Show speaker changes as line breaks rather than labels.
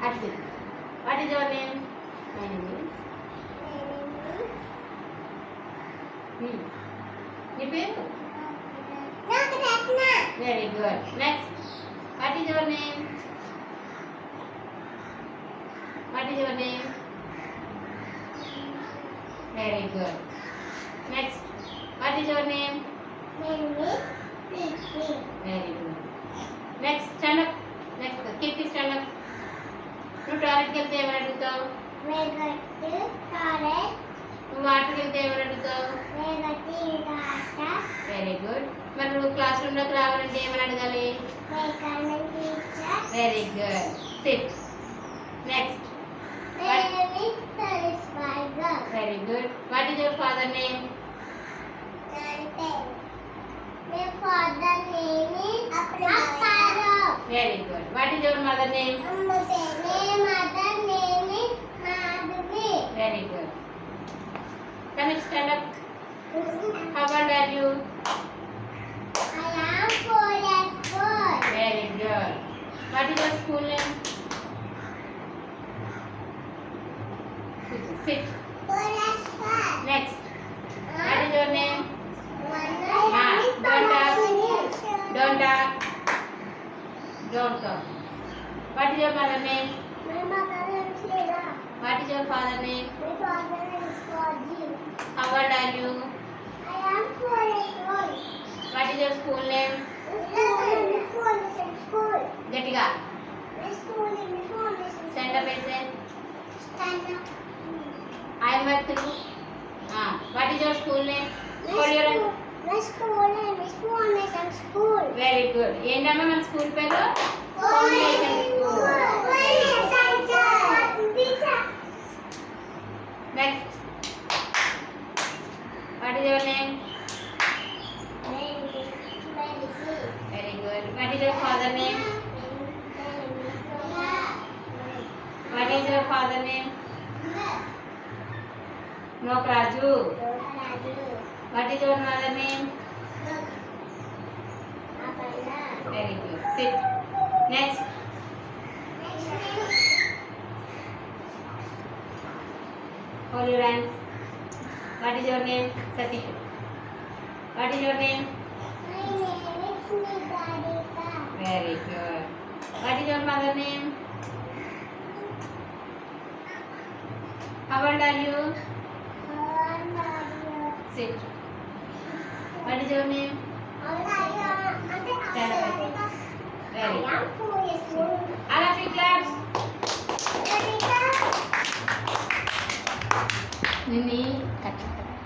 Ashwin. What is your name? My name is. Hmm. Your name? Very good. Next. What is your name? What is your name? Very good. Next. What is your name? టాయిలెట్కి వెళ్తే ఏమని అడుగుతావు? వాటర్కి వెళ్తే ఏమని అడుగుతావు? Very good మరి నువ్వు class రూమ్లోకి రావాలంటే ఏమని అడగాలి? Very good sit next very good what is your father name very good what is your mother name are you? I
am four years old.
Very good. What is your school name? Sit.
Four years old.
Next.
What is your name?
Nah,
don't talk.
Don't talk. Don't talk. What is your mother name?
My mother name is Sheila.
What is your father name?
My father name is Rajiv.
How old are you? గట్టిగా
send up
వేసే I'm work through what is your school name very good ఏంటమ్మా మన school పేరు
foundation school
next what is your name very good what is your father name
what What's your
father name? No, Raju. What is your mother name? Very good. Sit. Next. Hold your hands. What is your name? Satish. What is your name?
My name is Nigarika.
Very good. What is your mother name? How old are you? Sit.
What
is your name? Very
good.
You claps. Nini. Kaki.